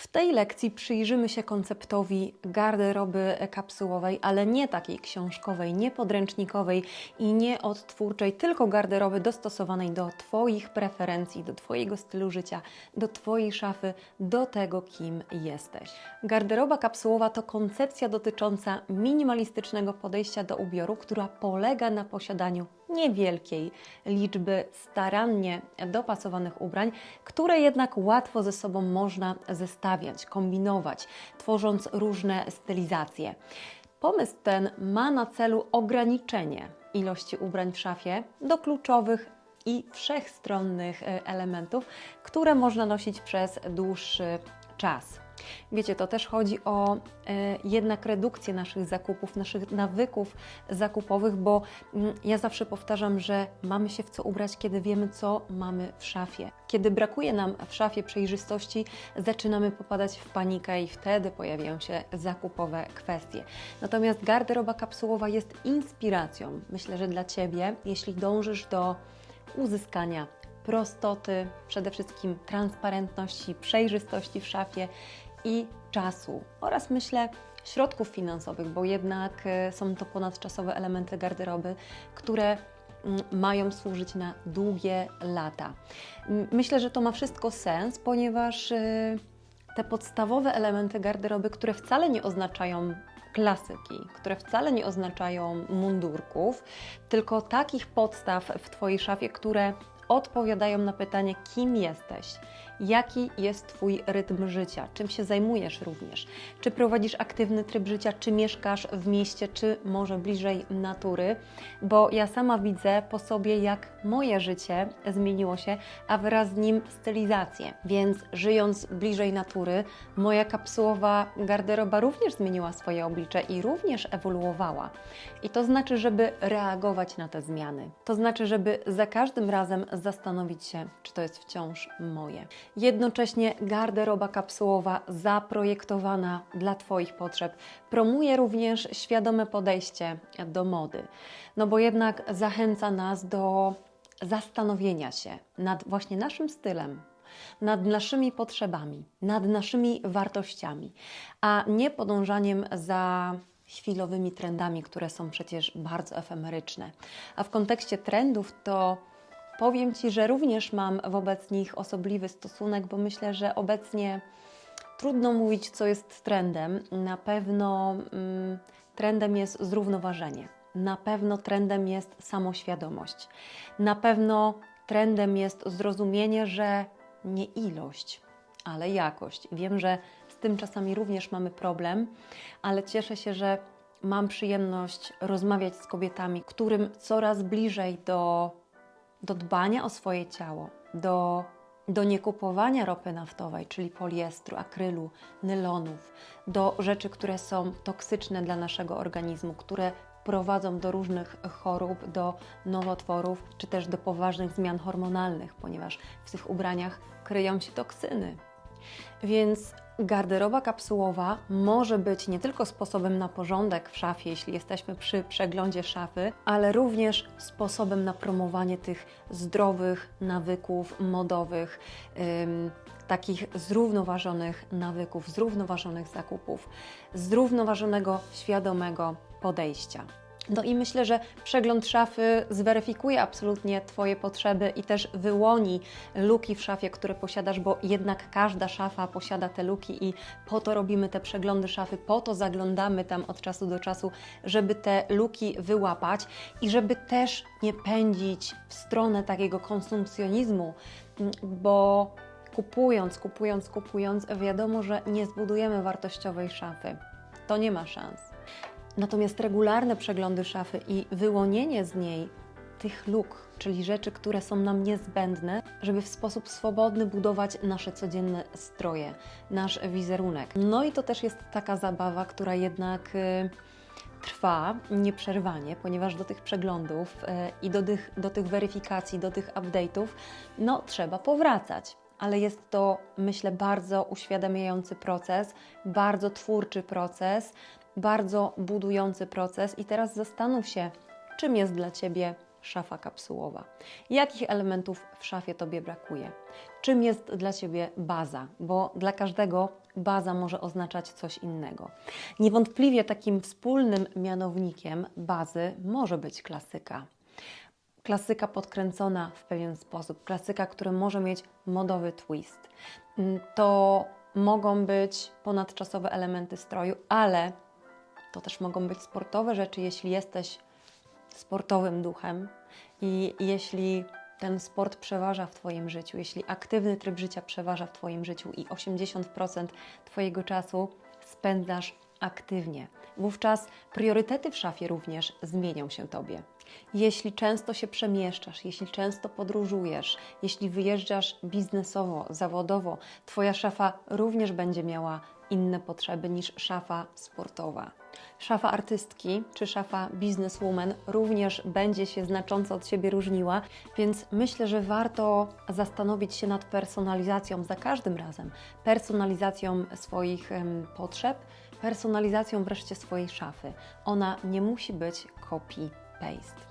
W tej lekcji przyjrzymy się konceptowi garderoby kapsułowej, ale nie takiej książkowej, nie podręcznikowej i nie odtwórczej, tylko garderoby dostosowanej do Twoich preferencji, do Twojego stylu życia, do Twojej szafy, do tego, kim jesteś. Garderoba kapsułowa to koncepcja dotycząca minimalistycznego podejścia do ubioru, która polega na posiadaniu niewielkiej liczby starannie dopasowanych ubrań, które jednak łatwo ze sobą można zestawiać, kombinować, tworząc różne stylizacje. Pomysł ten ma na celu ograniczenie ilości ubrań w szafie do kluczowych i wszechstronnych e, elementów, które można nosić przez dłuższy czas. Wiecie, to też chodzi o e, jednak redukcję naszych zakupów, naszych nawyków zakupowych, bo mm, ja zawsze powtarzam, że mamy się w co ubrać, kiedy wiemy, co mamy w szafie. Kiedy brakuje nam w szafie przejrzystości, zaczynamy popadać w panikę i wtedy pojawiają się zakupowe kwestie. Natomiast garderoba kapsułowa jest inspiracją, myślę, że dla Ciebie, jeśli dążysz do uzyskania prostoty, przede wszystkim transparentności, przejrzystości w szafie i czasu oraz myślę środków finansowych, bo jednak e, są to ponadczasowe elementy garderoby, które mm, mają służyć na długie lata. Myślę, że to ma wszystko sens, ponieważ e, te podstawowe elementy garderoby, które wcale nie oznaczają klasyki, które wcale nie oznaczają mundurków, tylko takich podstaw w Twojej szafie, które odpowiadają na pytanie, kim jesteś, jaki jest Twój rytm życia, czym się zajmujesz również, czy prowadzisz aktywny tryb życia, czy mieszkasz w mieście, czy może bliżej natury, bo ja sama widzę po sobie, jak moje życie zmieniło się, a wraz z nim stylizację. Więc żyjąc bliżej natury, moja kapsułowa garderoba również zmieniła swoje oblicze i również ewoluowała. I to znaczy, żeby reagować na te zmiany. To znaczy, żeby za każdym razem zastanowić się, czy to jest wciąż moje. Jednocześnie garderoba kapsułowa zaprojektowana dla Twoich potrzeb promuje również świadome podejście do mody. No bo jednak zachęca nas do zastanowienia się nad właśnie naszym stylem, nad naszymi potrzebami, nad naszymi wartościami, a nie podążaniem za chwilowymi trendami, które są przecież bardzo efemeryczne. A w kontekście trendów to powiem Ci, że również mam wobec nich osobliwy stosunek, bo myślę, że obecnie trudno mówić, co jest trendem. Na pewno mm, trendem jest zrównoważenie. Na pewno trendem jest samoświadomość. Na pewno trendem jest zrozumienie, że nie ilość, ale jakość. Wiem, że z tym czasami również mamy problem, ale cieszę się, że mam przyjemność rozmawiać z kobietami, którym coraz bliżej do, do dbania o swoje ciało, do, do niekupowania ropy naftowej, czyli poliestru, akrylu, nylonów, do rzeczy, które są toksyczne dla naszego organizmu, które prowadzą do różnych chorób, do nowotworów, czy też do poważnych zmian hormonalnych, ponieważ w tych ubraniach kryją się toksyny. Więc garderoba kapsułowa może być nie tylko sposobem na porządek w szafie, jeśli jesteśmy przy przeglądzie szafy, ale również sposobem na promowanie tych zdrowych nawyków modowych, ym, takich zrównoważonych nawyków, zrównoważonych zakupów, zrównoważonego, świadomego podejścia. No i myślę, że przegląd szafy zweryfikuje absolutnie Twoje potrzeby i też wyłoni luki w szafie, które posiadasz, bo jednak każda szafa posiada te luki i po to robimy te przeglądy szafy, po to zaglądamy tam od czasu do czasu, żeby te luki wyłapać i żeby też nie pędzić w stronę takiego konsumpcjonizmu, bo kupując, kupując, kupując, wiadomo, że nie zbudujemy wartościowej szafy. To nie ma szans. Natomiast regularne przeglądy szafy i wyłonienie z niej tych luk, czyli rzeczy, które są nam niezbędne, żeby w sposób swobodny budować nasze codzienne stroje, nasz wizerunek. No i to też jest taka zabawa, która jednak y, trwa nieprzerwanie, ponieważ do tych przeglądów y, i do tych, do tych weryfikacji, do tych update'ów, no trzeba powracać. Ale jest to, myślę, bardzo uświadamiający proces, bardzo twórczy proces, bardzo budujący proces. I teraz zastanów się, czym jest dla Ciebie szafa kapsułowa. Jakich elementów w szafie Tobie brakuje? Czym jest dla Ciebie baza? Bo dla każdego baza może oznaczać coś innego. Niewątpliwie takim wspólnym mianownikiem bazy może być klasyka. Klasyka podkręcona w pewien sposób, klasyka, która może mieć modowy twist. Mm, To mogą być ponadczasowe elementy stroju, ale to też mogą być sportowe rzeczy, jeśli jesteś sportowym duchem i jeśli ten sport przeważa w Twoim życiu, jeśli aktywny tryb życia przeważa w Twoim życiu i 80% Twojego czasu spędzasz aktywnie, wówczas priorytety w szafie również zmienią się Tobie. Jeśli często się przemieszczasz, jeśli często podróżujesz, jeśli wyjeżdżasz biznesowo, zawodowo, Twoja szafa również będzie miała inne potrzeby niż szafa sportowa. Szafa artystki czy szafa businesswoman również będzie się znacząco od siebie różniła, więc myślę, że warto zastanowić się nad personalizacją za każdym razem, personalizacją swoich em, potrzeb, personalizacją wreszcie swojej szafy. Ona nie musi być copy-paste.